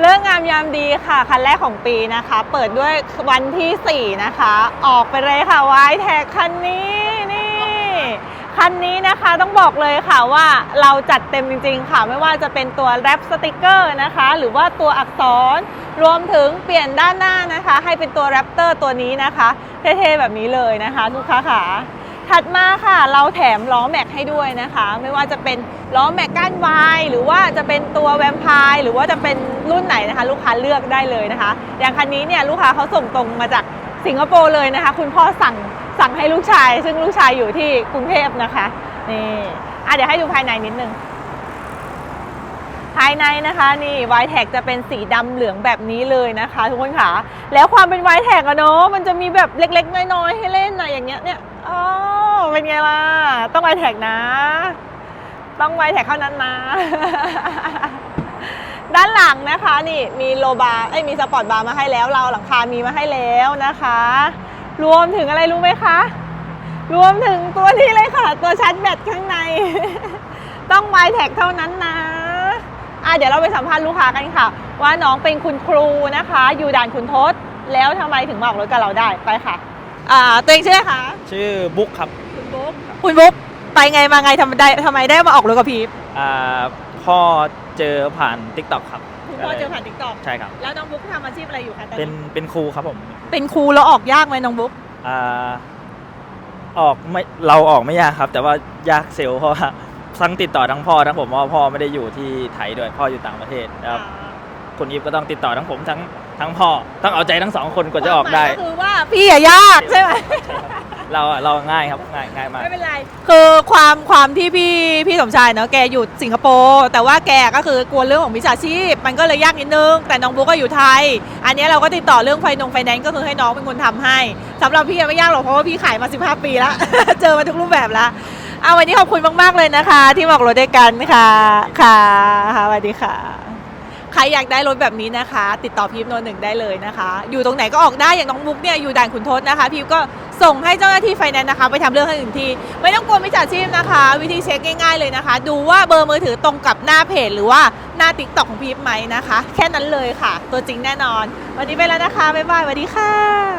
เลิกงามยามดีค่ะ คันแรกของปีนะคะ เปิดด้วยวันที่ 4 นะคะ ออกไปเลยค่ะวายแท็กคันนี้นี่ คันนี้นะคะต้องบอกเลยค่ะว่าเราจัดเต็มจริง ๆ ค่ะ ไม่ว่าจะเป็นตัวแรปสติกเกอร์นะคะ หรือว่าตัวอักษรรวมถึงเปลี่ยนด้านหน้านะคะ ให้เป็นตัวแรปเตอร์ตัวนี้นะคะ เท่ๆแบบนี้เลยนะคะลูกค้าค่ะ ถัดมาค่ะเราแถมล้อแม็กให้ด้วยนะคะ ไม่ว่าจะเป็นล้อแม็กก้านวายหรือว่าจะเป็นตัวแวมพร์หรือว่าจะเป็นรุ่นไหนนะคะ ลูกค้าเลือกได้เลยนะคะ อย่างคันนี้เนี่ยลูกค้าเขาส่งตรงมาจากสิงคโปร์เลยนะคะ คุณพ่อสั่งสั่งให้ลูกชาย ซึ่งลูกชายอยู่ที่กรุงเทพนะคะนี่อะเดี๋ยวให้ดูภายในนิดนึงายในนะคะนี่วายแท็กจะเป็นสีดำเหลืองแบบนี้เลยนะคะทุกคนค่ะ แล้วความเป็นวายแท็กอะเนาะมันจะมีแบบเล็กๆ น้อยๆ ให้เล่นนะอย่างเงี้ยเนี่ยอ๋อเป็นไงล่ะ ต้องวายแท็กนะ ต้องวายแท็กเท่านั้นนะ ด้านหลังนะคะนี่มีโลบาร์เอ้มีสปอร์ตบาร์มาให้แล้ว เราหลังคามีมาให้แล้วนะคะ รวมถึงอะไรรู้ไหมคะ รวมถึงตัวนี้เลยค่ะ ตัวชาร์จแบตข้างใน ต้องไวายแท็กเท่านั้นนะ อะเดี๋ยวเราไปสัมภาษณ์ลูกค้ากันค่ะ ว่าน้องเป็นคุณครูนะคะ อยู่ด่านคุณทศแล้วทำไมถึงมาออกรถกับเราได้ไปค่ะ อ่าตัวเองชื่ออะไรคะชื่อบุ๊กครับคุณบุ๊กคุณบุ๊กไปไงมาไงทำไมได้ทำไมได้มาออกรถกับพีฟอ่าพ่อเจอผ่าน t ิ k t o k ครับคุณพ่อเจอผ่านติ๊กต็อกใช่ครับ แล้วน้องบุ๊กทำอาชีพอะไรอยู่คะตอนเป็นนี้เป็นครูครับผมเป็นครูแล้วออกยากไหมน้องบุ๊กอ่าออกไม่เราออกไม่ยากครับ แต่ว่ายากเซลล์เพราะว่า ทั้งติดต่อทั้งพ่อทั้งผมเพราะว่าพ่อไม่ได้อยู่ที่ไทยด้วยพ่ออยู่ต่างประเทศนะครับคุณอีฟก็ต้องติดต่อทั้งผมทั้งทั้งพ่อต้องเอาใจทั้งสองคนกว่าจะออกได้ก็คือว่าพี่อะยากใช่ไหม เราเราง่ายครับง่ายง่ายมาก ไม่เป็นไร คือความความที่พี่พี่สมชายเนาะแกอยู่สิงคโปร์แต่ว่าแกก็คือกลัวเรื่องของมิจฉาชีพ มันก็เลยยากนิดนึง แต่น้องบุ๊กก็อยู่ไทย อันนี้เราก็ติดต่อเรื่องไฟนงไฟแนนซ์ก็คือให้น้องเป็นคนทำให้สำหรับพี่อะไม่ยากหรอกเพราะว่าพี่ขายมา 15 ปีแล้ว เจอมาทุกรูปแบบแล้ว เอาวันนี้ขอบคุณมาก ๆ เลยนะคะ ที่มาอกรถด้วยกันค่ะ ค่ะค่ะสวัสดีค่ะ ใครอยากได้รถแบบนี้นะคะ ติดต่อพีฟโนหนึ่งได้เลยนะคะ อยู่ตรงไหนก็ออกได้อย่างน้องมุกเนี่ยอยู่ด่านขุนทศนะคะ พีฟก็ส่งให้เจ้าหน้าที่ไฟแนนซ์นะคะ ไปทำเรื่องให้ถึงที่ ไม่ต้องกลัวมิจฉาชีพนะคะ วิธีเช็คง่ายๆเลยนะคะ ดูว่าเบอร์มือถือตรงกับหน้าเพจหรือว่าหน้าติ๊กต็อกของพีฟไหมนะคะ แค่นั้นเลยค่ะ ตัวจริงแน่นอน วันนี้ไปแล้วนะคะบ๊ายบายสวัสดีค่ะ